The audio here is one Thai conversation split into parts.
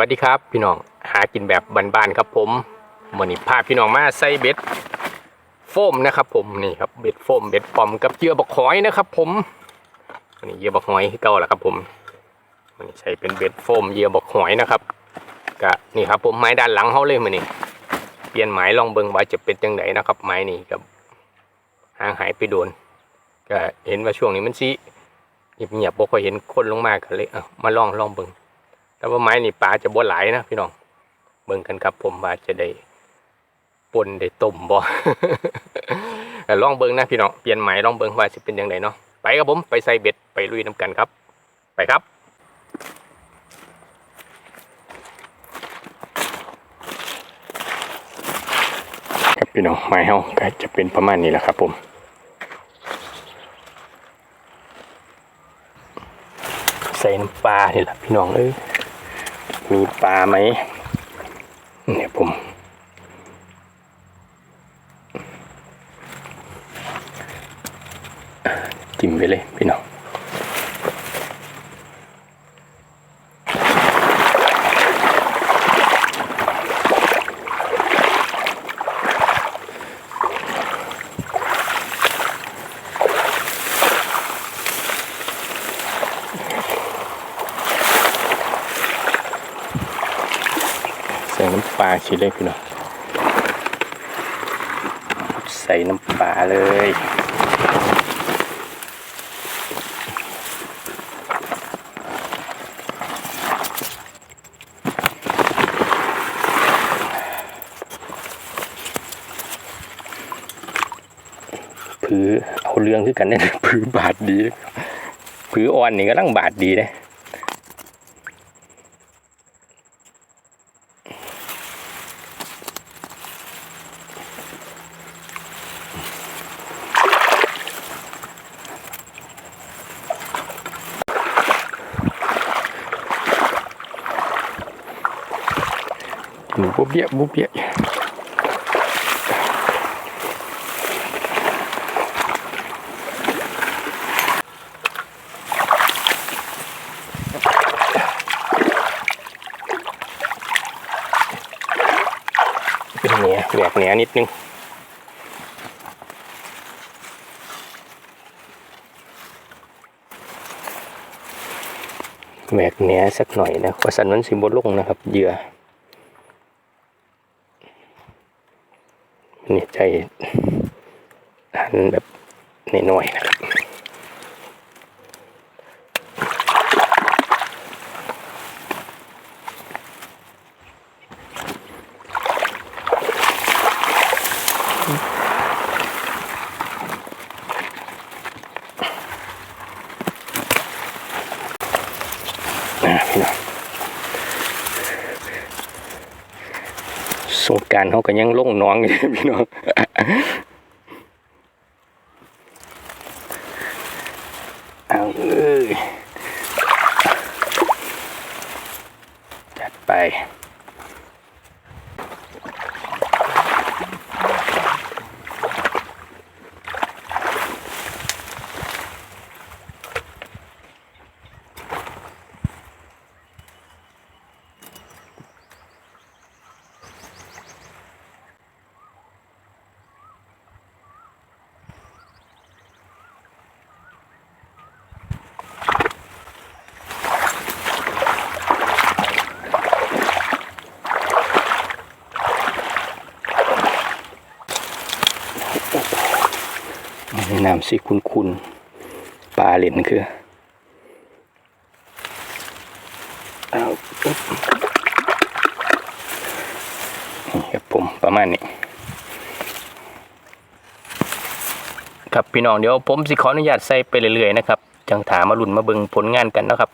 วัสดีครับพี่น้องหากินแบบบ้านๆครับผมวันนี้พาพี่น้องมาใส่เบ็ดโฟมนะครับผมนี่ครับเบ็ดโฟมเบ็ดปอมกับเยื่อบักหอยนะครับผมอันนี้เยื่อบักหอยคือเก่าแหละครับผมวันนี้ใช้เป็นเบ็ดโฟมเยื่อบักหอยนะครับก็นี่ครับผมไม้ด้านหลังเขาเลยมันนี่เปลี่ยนไม้ลองเบิ่งว่าจะเป็นจังไดนะครับไม้นี่กับห่างหายไปโดนก็เห็นว่าช่วงนี้มันสิเงียบๆบ่ค่อยเห็นคนลงมากันเลยเอามาลองลองเบิ่ง แต่ว่าไม้นี่ปลาจะบ่หลายนะพี่น้องเบิ่งกันครับ ผมว่าจะได้ปนได้ต้มบ่แต่ลองเบิ่งนะพี่น้องเปลี่ยนไม้ลองเบิ่งว่าสิเป็นยังไงเนาะไปครับผมไปใส่เบ็ดไปลุยน้ำกันครับ ไปครับครับพี่น้องไม้เฮาก็จะเป็นประมาณนี้แหละครับผมใส่น้ำปลานี่แหละพี่น้องเอ้ย มีปลาไหมเนี่ยผมไปเลยพี่น้อง ใส่น้ำป ลาชิเลยพี่น้องใส่น้ำปลาเลยผือเอาเรื่องคือกันเนี่ยผือบาดดี ผืออ่อนนี่ก็ลังบาดดีเล หนูบุบเบี้ยบุบเบี้ยเป็นเนี้ยแหวกเนี้ยนิดนึงแหวกเนี้ยสักหน่อยนะขอสันมันสิบลงนะครับเหยื่อ นี่ใจหันแบบน้อยๆนะครับอะพี่น้อง สบกรารเขาก็ยังลงน้องอยู่พี่น้อง เอาเอ้ยจัดไป น้ำสิคุณคุณปลาเหล่นคือเอาครับผมประมาณนี้ ครับพี่น้องเดี๋ยวผมสิขออนุญาตใส่ไปเรื่อยๆนะครับ จังถามมาลุ่นมาเบิงผลงานกันนะครับ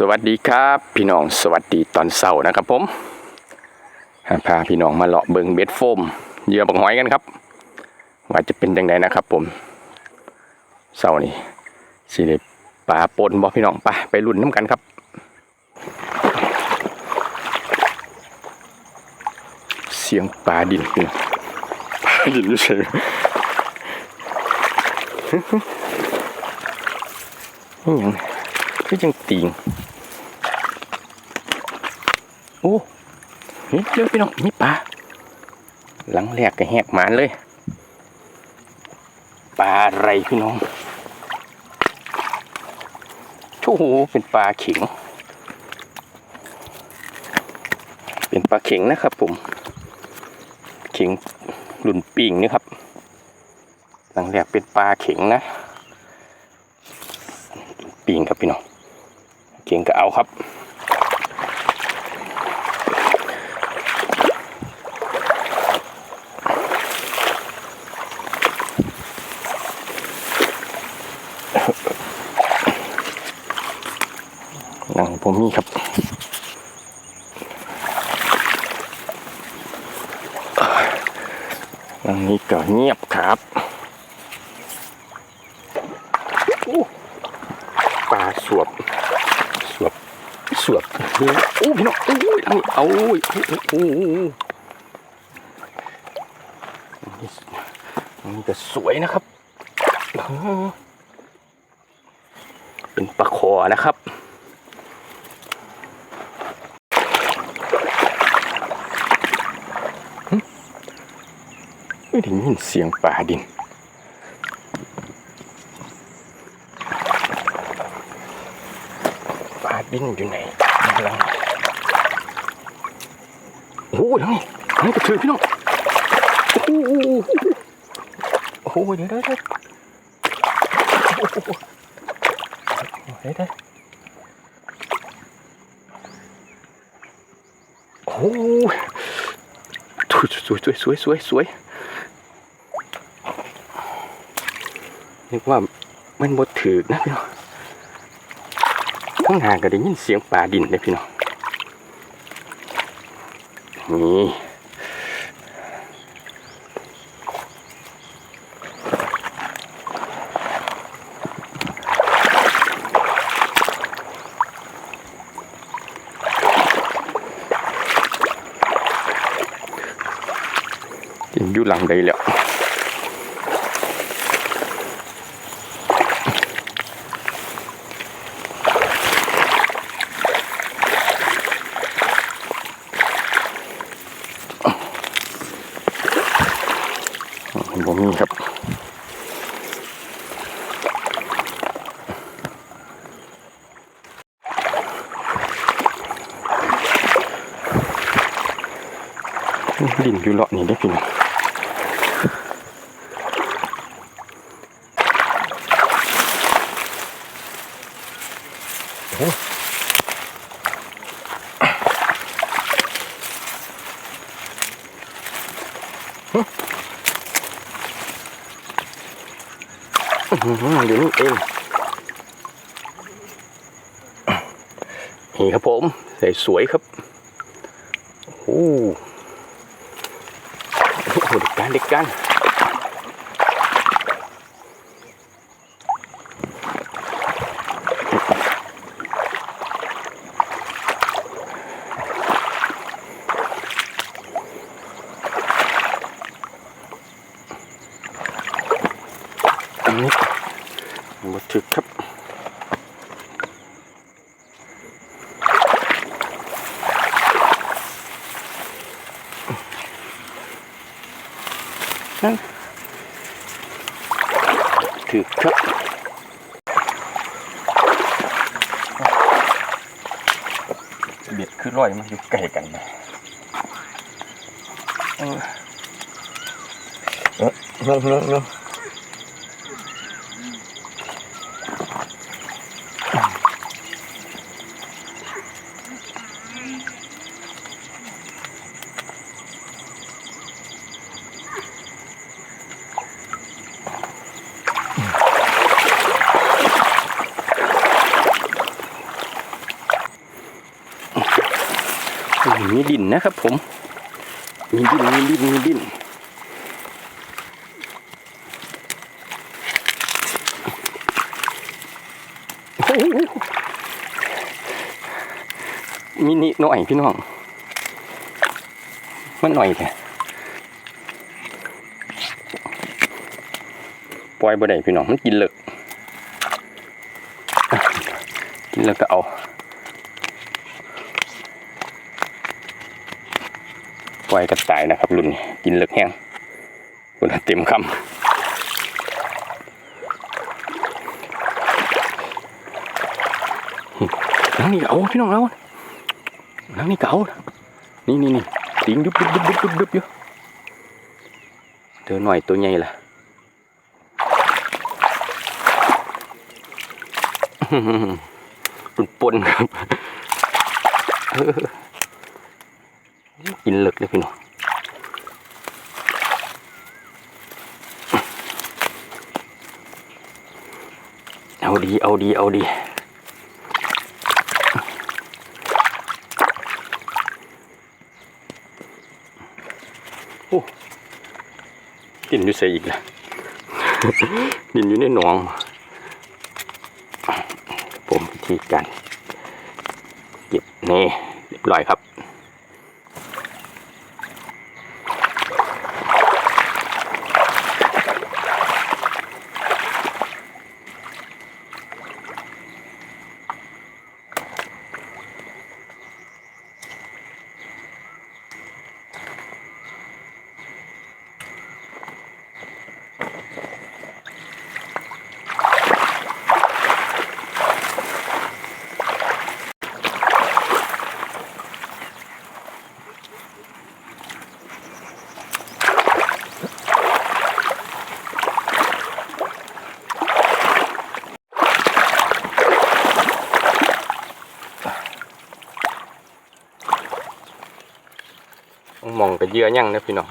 สวัสดีครับ พี่น้องสวัสดีตอนเสาร์นะครับผมพาพี่น้องมาเลาะเบิงเบ็ดโฟมเหยื่อบักหอยกันครับ ว่าจะเป็นยังไงนะครับ ผมเสาร์นี้สิได้ปลาปนบ่พี่น้องไปไปลุ้นน้ำกันครับ เสียงปลาดินพี่น้องปลาดินอยู่เฉยนี่หยัง คือจังติงโอ้เฮ้ยเร็วพี่น้องมีปลาหลังแรกก็แหกหมานเลยปลาอะไรพี่น้องโอ้โหเป็นปลาเข็ง เป็นปลาเข็งนะครับผม เข็งรุ่นปิ่งนี่ครับ หลังแรกเป็นปลาเข็งนะปิ่งครับพี่น้อง เข็งก็เอาครับหนังผมมีครับอันนี้ก็เงียบครับปลาสวบ สวบโอ้โอ้พี่น้องโอ้ยอันนี้เอาโอ้ยโอ้โอ้โอ้อันนี้อันนี้ก็สวยนะครับ เป็นปลาคอนะครับไม่ได้ยินเสียงป่าดิน ป่าดินอยู่ไหนอะไรโอ้โหทั้งนี้นี้กระถือพี่น้องโอ้โหโอ้โหเดี๋ยวเดี๋ยวเดี๋ยวโอ้โหเดี๋ยวเดี๋ยวโอ้โหสวยสวยสวยสวยสวยนึกว่ามันบดถือนะพี่น้อง ข้างหางก็ได้ยินเสียงปลาดินเลยพี่น้องนี่กินอยู่หลังใดแล้ว ดินอยู่เลาะนี่ได้พี่น้องเดี๋ยวนี้เองนี่ครับผมใส่สวยครับโอ้ โหเด็กกันเด็กกันอันนี้หมดถึกครับ ถือครับเบียดคือร้อยมันอยู่ใกล้กันนะเออเออลงลงลง มีดินนะครับผม มีดินมีดินมีดินโอ้โหมินิหน่อยพี่น้อง มันหน่อยแค่ปล่อยบ่ได้พี่น้องมันกินเลิกอะกินแล้วก็เอา ปล่อยกระต่ายนะครับรุ่นนี้กินเลิกแห้งคุณเต็มคำนังนี่ก็เอาพี่น้องเอานังนี่ก็เอานี่นี่นี่ติงดุบดุบดุบดุบดุบอยู่เธอหน่อยตัวใหญ่ล่ะปุ่นปนครับ กินเลิกเลยพี่น้องเอาดีเอาดีเอาดีโอ้กินอยู่ใส่อีกแล้วกินอยู่ในหนองผมวิธีการเก็บนี่เรียบร้อยครับ มองไปเยื่อยั่งนะพี่น้อง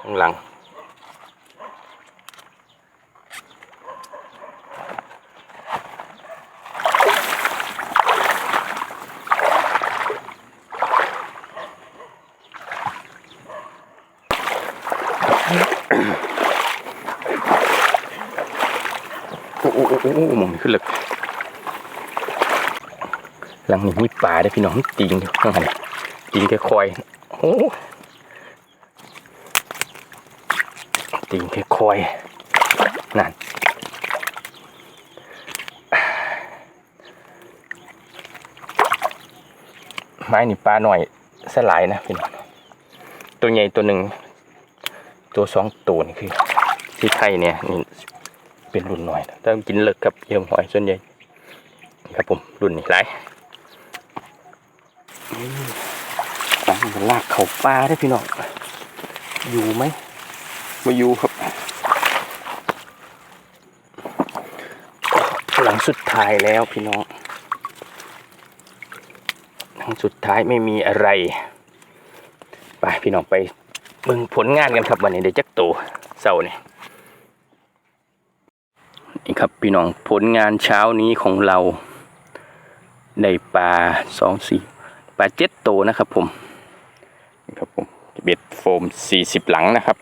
ข้างหลังโอ้โอ้โอ้โอ้มองขึ้นเลยหลังนี้มีปลาได้พี่น้องตีงอยู่ข้างในตีงแค่คอย โอ้ตีงค่คอยนั่นไม้นี่ปลาหน่อยสลายนะพี่น้องตัวใหญ่ตัวหนึ่ง ตัวสองตัวนี่คือ ที่ไทยเนี่ยนี่เป็นรุ่นหน่อยถ้ากินเลิกกับเยี่ยมหอยส่วนใหญ่ครับผมรุ่นนี้ไรตามมัน ลากเขาปลาได้อพี่น้องอยู่ไหมไม่อยู่ครับหลังสุดท้ายแล้วพี่น้องหลังสุดท้ายไม่มีอะไร ไปพี่น้องไปเบิ่งผลงานกันครับวันนี้เดี๋ยวจักโตเสาร์นี่นี่ครับพี่น้องผลงานเช้านี้ของเราในปลาสองสี่ปลาเจ็ดโตนะครับผมนี่ ครับผมเบ็ดโฟมสี่สิบหลังนะครับ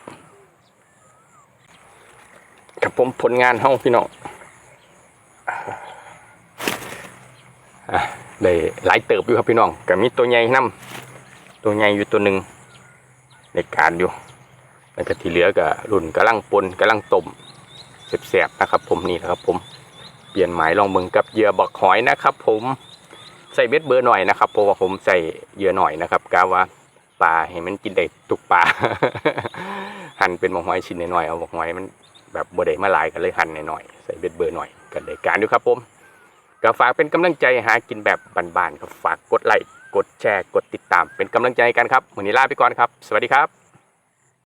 ครับผมผลงานห้องพี่น้องอะได้หลายเติบอยู่ครับพี่น้องกับมีตัวใหญ่นํตัวใหญ่อยู่ตัวหนึ่งในการอยู่แล้วก็ที่เหลือก็รุ่นกำลังปนกำลังต้มแสบๆนะครับ ผมนี่แหละครับผมเปลี่ยนหมายลองเบิ่งกับเหยื่อบักหอยนะครับ ผมใส่เบ็ดเบอร์หน่อยนะครับเพราะว่าผมใส่เหยื่อหน่อยนะครับกาว่า ปลาให้มันกินได้ทุกปลา หั่นเป็นบักหอยชิ้นหน่อยๆเอาบักหอยมันแบบบดได้มาหลายกันเลยหั่นหน่อยๆใส่เบ็ดเบอร์หน่อยกันเด้การดูครับผมก็ฝากเป็นกำลังใจหากินแบบบานๆครับฝากกดไลค์กดแชร์กดติดตามเป็นกำลังใจกันครับวันนี้ลาไปก่อนครับ สวัสดีครับ